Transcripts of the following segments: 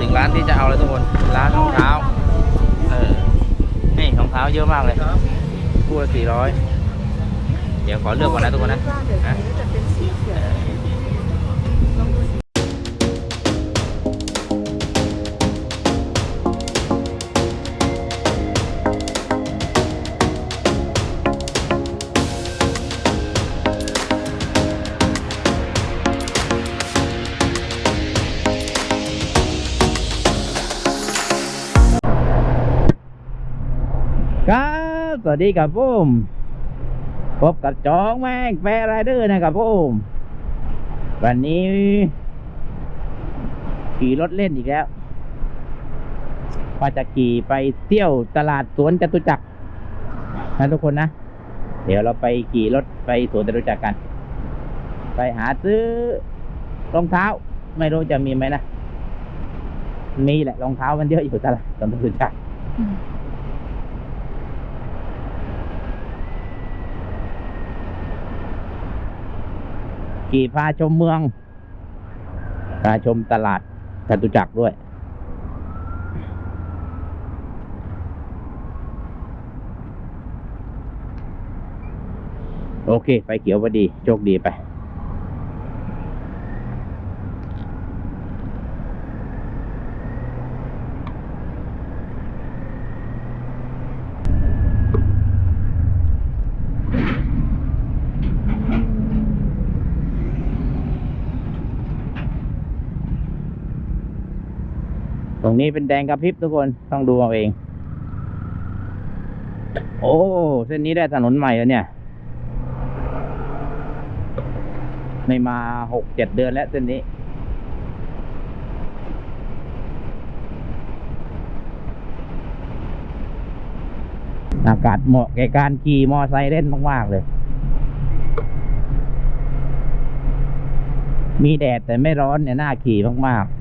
ถึงร้านที่จะเอาแล้วทุกคนร้านรองเท้าเออนี่รองเท้าเยอะมากเลยคู่ละสี่ร้อยเดี๋ยวขอเลือกก่อนนะทุกคนนะ สวัสดีครับผมพบกับจองแม่งแปรไรเดอร์นะครับผมวันนี้ขี่รถเล่นอีกแล้วว่าจะขี่ไปเที่ยวตลาดสวนจตุจักรนะทุกคนนะ เดี๋ยวเราไปขี่รถไปสวนจตุจักรกัน ไปหาซื้อรองเท้า ไม่รู้จะมีไหมนะมีแหละรองเท้ามันเยอะอยู่ตลาดสวนจตุจักร ขี่พาชมเมือง พาชมตลาดจตุจักรด้วย โอเค ไฟเขียวพอดี โชคดีไป นี้เป็นแดงกระพริบทุกคนต้องดูเอาเอง โอ้เส้นนี้ได้ถนนใหม่แล้วเนี่ยไม่มาหกเจ็ดเดือนแล้วเส้นนี้อากาศเหมาะแก่การขี่มอไซค์เล่นมาก ๆ เลย มีแดดแต่ไม่ร้อนเนี่ยน่าขี่มาก ๆ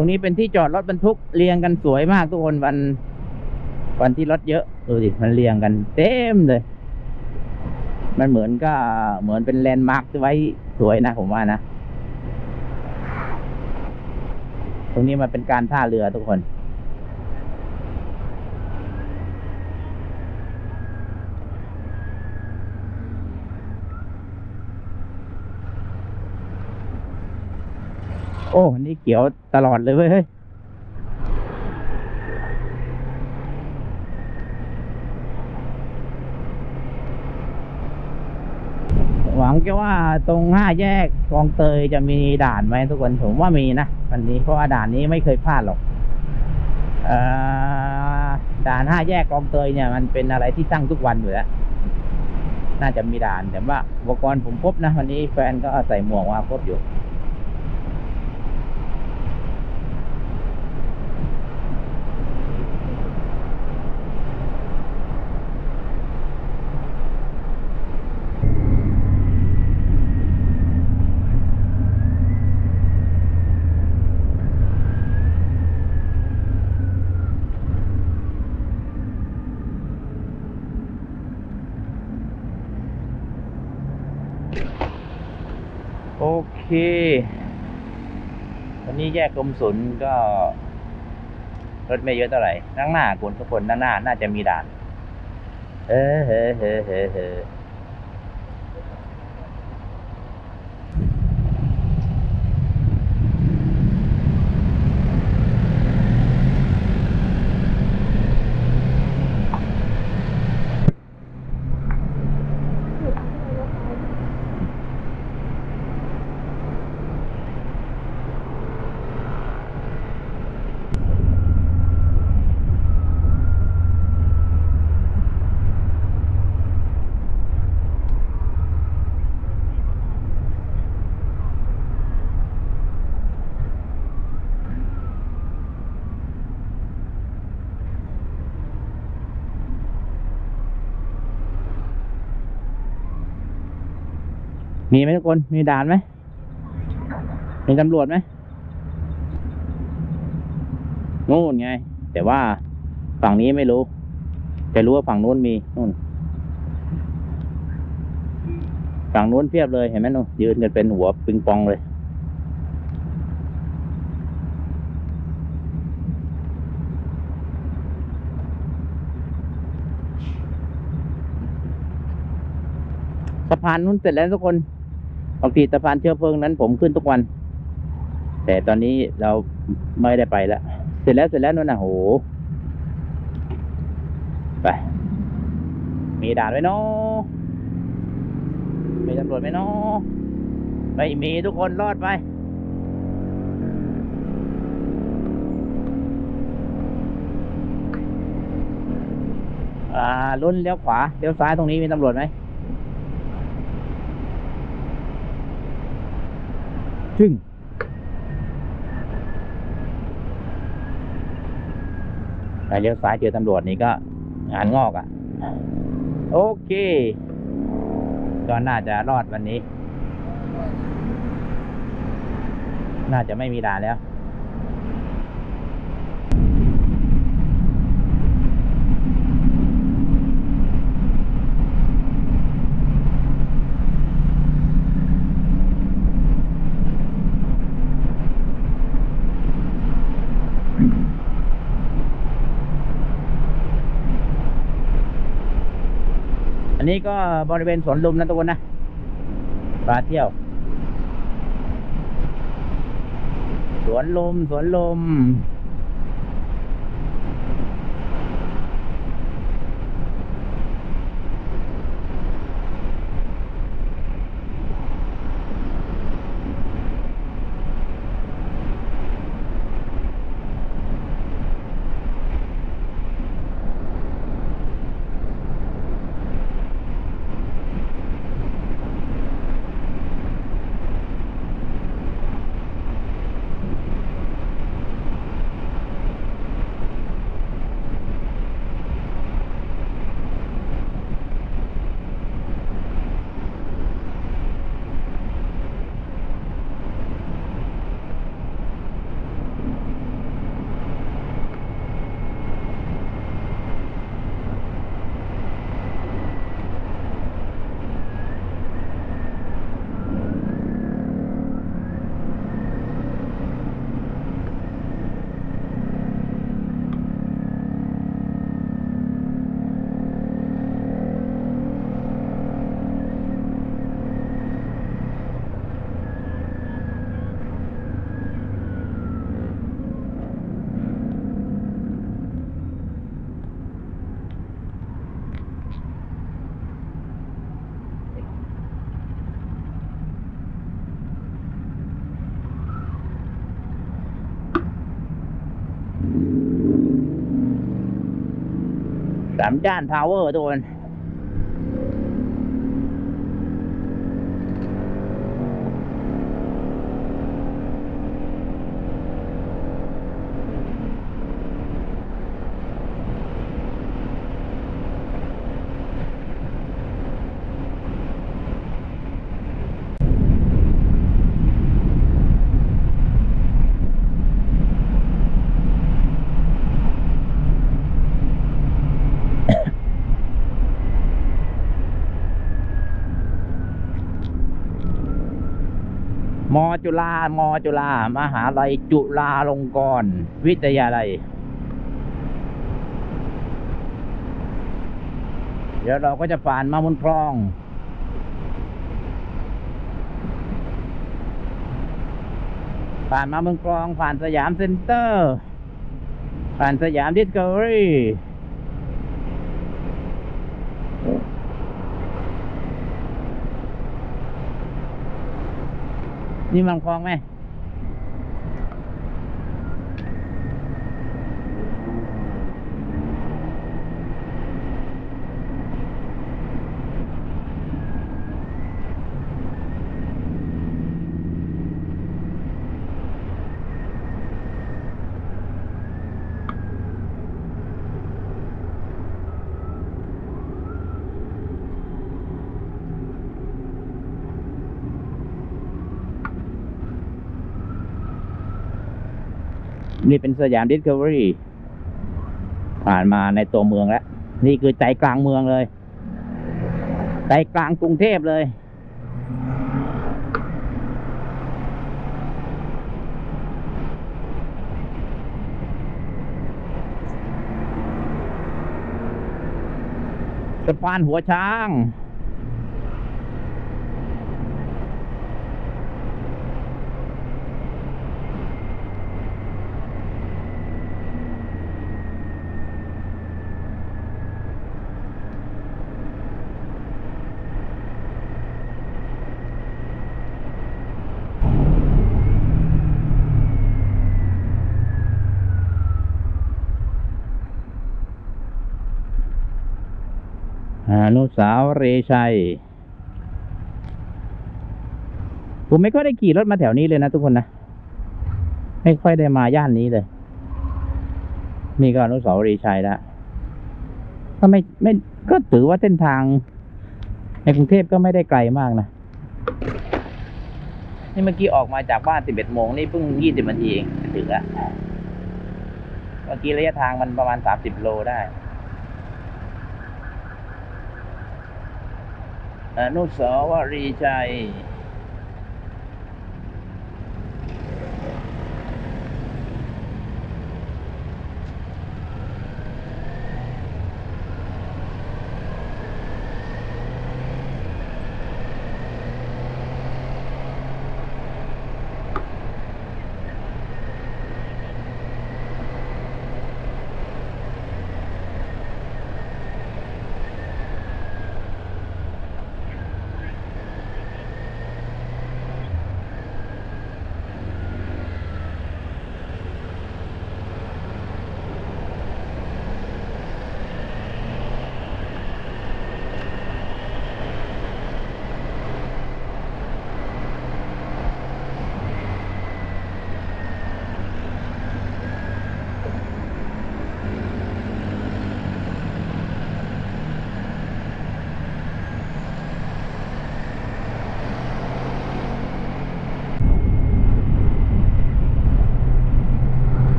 รงนี้เป็นที่จอดรถบรรทุกเรียงกันสวยมากทุกคนวัน วันที่รถเยอะดูดิมันเรียงกัน เต็มเลย มันเหมือนก็เหมือนเป็นแลนด์มาร์คไว้สวยนะผมว่านะ ตรงนี้มันเป็นการท่าเรือทุกคน โอ้นนี้เขียวตลอดเลยเว้ยเฮ้ยหวังจะว่าตรงห้าแยกคลองเตยจะมีด่านไหมทุกคนผมว่ามีนะวันนี้เพราะว่าด่านนี้ไม่เคยพลาดหรอกเอ่อด่านห้าแยกคลองเตยเนี่ย มันเป็นอะไรที่ตั้งทุกวันอยู่แล้วน่าจะมีด่านแต่ว่าอุปกรณ์ผมครบนะวันนี้แฟนก็ใส่หมวกมาครบอยู่ โอ เควันนี้แยกกรมศุลก็รถไม่เยอะเท่าไหร่นั่งหน้าคนทุกคนด้านหน้าน่าจะมีด่าน เออเฮ้เฮ้เฮ้เมีไหมทุกคน มีด่านไหม มีตำรวจไหมนู่นไง แต่ว่าฝั่งนี้ไม่รู้ แต่รู้ว่าฝั่งนู้นมีนู่น ฝั่งนู้นเพียบเลยเห็นไหมนู่นยืนกันเป็นหัวปิงปองเลย สะพานนู้นเสร็จแล้วทุกคน ปกติสะพานเชื้อเพลิงนั้นผมขึ้นทุกวัน แต่ตอนนี้เราไม่ได้ไปแล้ว เสร็จแล้วเสร็จแล้วนู่นน่ะโห ไป มีด่านไหมเนาะมีตำรวจไหมเนาะไม่มีทุกคนรอดไปอ่าลุ้นเลี้ยวขวาเลี้ยวซ้ายตรงนี้มีตำรวจไหม จึงไปเลี้ยวซ้ายเจอตำรวจนี่ก็งานงอกอะ่ะ โอเค ก็น่าจะรอดวันนี้ น่าจะไม่มีด่านแล้ว นี้ก็บริเวณสวนลุมนะทุกคนนะปลาเที่ยว สวนลม สวนลม สามด้านพาวเวอร์ทุกคน จุฬามอจุฬามหาลัยจุฬาลงกรณ์วิทยาลัย เดี๋ยวเราก็จะผ่านมาบนคลองผ่านมาบนคลองผ่านสยามเซ็นเตอร์ ผ่านสยามดิสคัฟเวอรี่ นี่มันคลองไหม นี่เป็นสยามดิสคัฟเวอรี่ผ่านมาในตัวเมืองแล้ว นี่คือใจกลางเมืองเลย ใจกลางกรุงเทพเลย สะพานหัวช้าง อนุสาวรีย์ชัย ผมไม่ค่อยได้ขี่รถมาแถวนี้เลยนะทุกคนนะ ไม่ค่อยได้มาย่านนี้เลย นี่ก็อนุสาวรีย์ชัยแล้วก็ไม่ไม่ก็ถือว่าเส้นทาง ในกรุงเทพก็ไม่ได้ไกลมากนะ นี่เมื่อกี้ออกมาจากบ้านสิบเอ็ดโมงนี่เพิ่งยี่สิบนาทีเองถึงแล้วเมื่อกี้ระยะทางมันประมาณสามสิบโลได้ นุสาวรีย์ชัย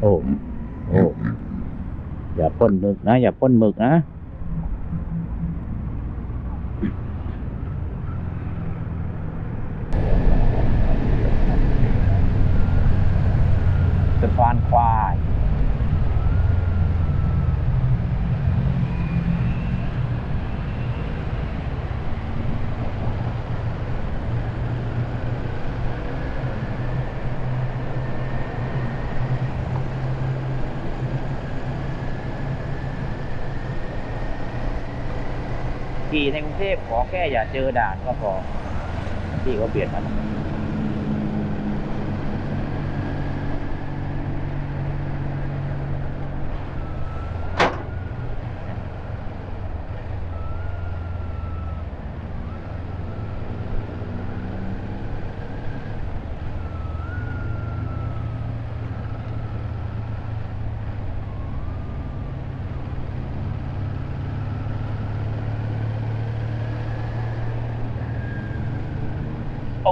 โอ้ โอ้ อย่า พ่นหมึกนะ อย่าพ่นหมึกนะสะพานควาย ขี่ ในกรุงเทพขอแค่อย่าเจอด่านก็พอที่เขาเปลี่ยนมา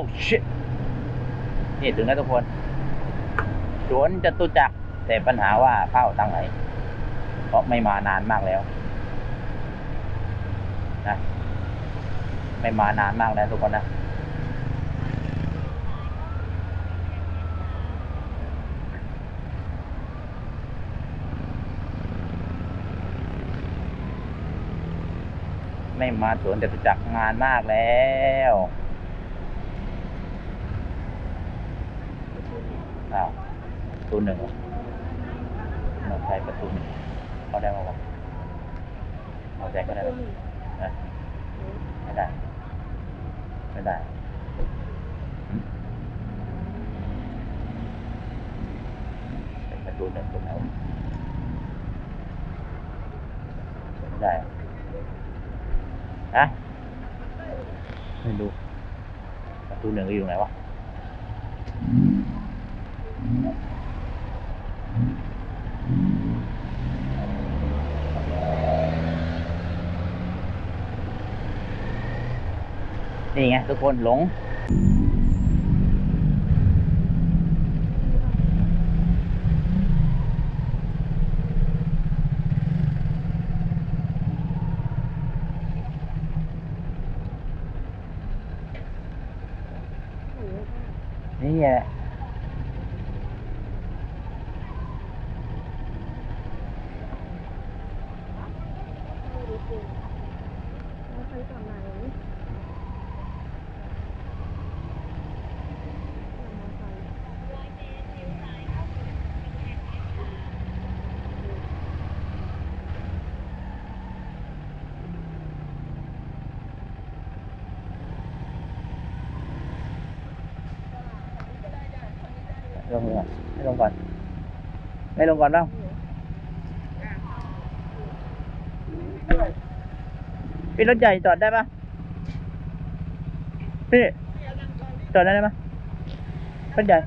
โอ้ shit นี่ถึงแล้วทุกคน สวนจตุจักรแต่ปัญหาว่าเข้าทางไหนเพราะไม่มานานมากแล้วนะไม่มานานมากแล้วทุกคนนะไม่มาสวนจตุจักรงานมากแล้ว ข้าวตูหนึ่งมาใช้ประตูหนึ่งเขาได้มาวะเอาแจกก็ได้นะไม่ได้ ไม่ได้ประตูหนึ่งตรงไหนไม่ได้นะไม่รู้ประตูหนึ่งอยู่ไหนวะ นี่ไงทุกคนหลง นี่แหละ ไปต่อไหนลงก่อนไม่ลง ก่อนไม่ลงก่อนบ้างพี่รถใหญ่จอดได้ปะพี่จอดได้ไหมรถใหญ่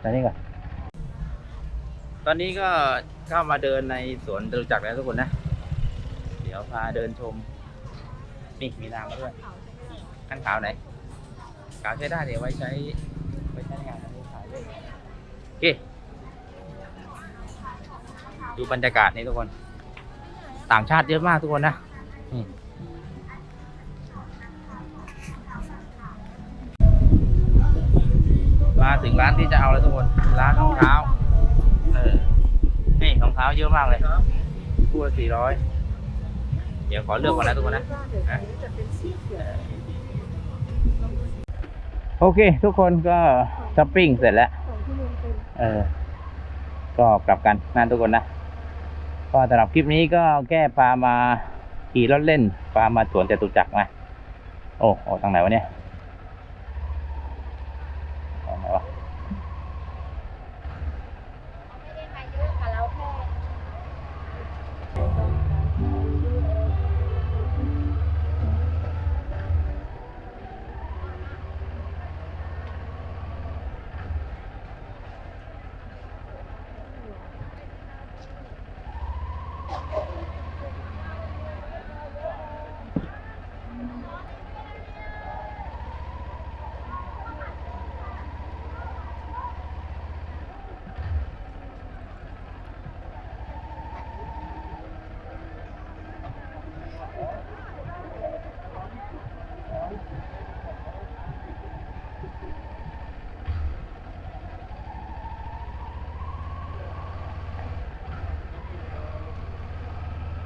ไปนี่ก่อนตอนนี้ก็เข้ามาเดินในสวนจตุจักรแล้วทุกคนนะ เดี๋ยวพาเดินชม นี่มีน้ำมาด้วย ขั้นขาวไหนขาวใช้ได้เดี๋ยวไว้ใช้ไว้ใช้งานอันขายด้วยโอเคดูบรรยากาศนี่ทุกคน ต่างชาติเยอะมากทุกคนนะมาถึงร้านที่จะเอาแล้วทุกคน ร้านรองเท้าเออนี่รองเท้าเยอะมากเลยคู่ละสี่ร้อยเดี๋ยวขอเลือกก่อนนะทุกคนนะ โอเค ทุกคนก็ช้อปปิ้งเสร็จแล้ว เออ ก็กลับกันนั่นทุกคนนะ ก็สำหรับคลิปนี้ก็แก้ปลามาขี่รถเล่นปลามาสวนจตุจักรนะ โอ้โอ้ทางไหนวะเนี่ย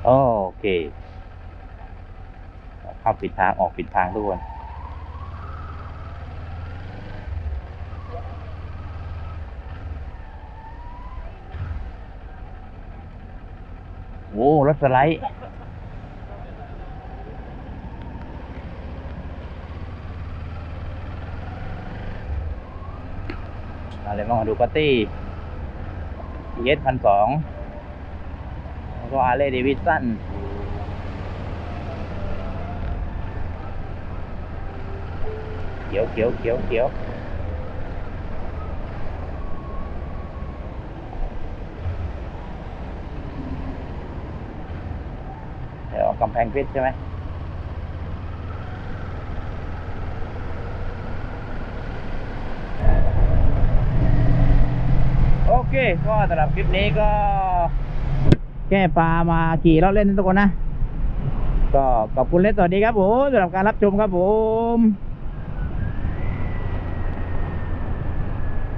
โอเค เข้าปิดทางออกปิดทางทุกคนโอ้รถสไลด์อะไรบ้างดูปาร์ตี้เอสพันสอง แล้วก็อาร์เลย์เดวิสันเขียวเขียวเขียวเขียวเดี๋ยวกำแพงเพชรใช่ไหมโอเค ก็สำหรับคลิปนี้ก็ แก้ปลามาขี่เราเล่นทุกคนนะ ก็ขอบคุณเล่นสวัสดีครับผมสำหรับการรับชมครับผม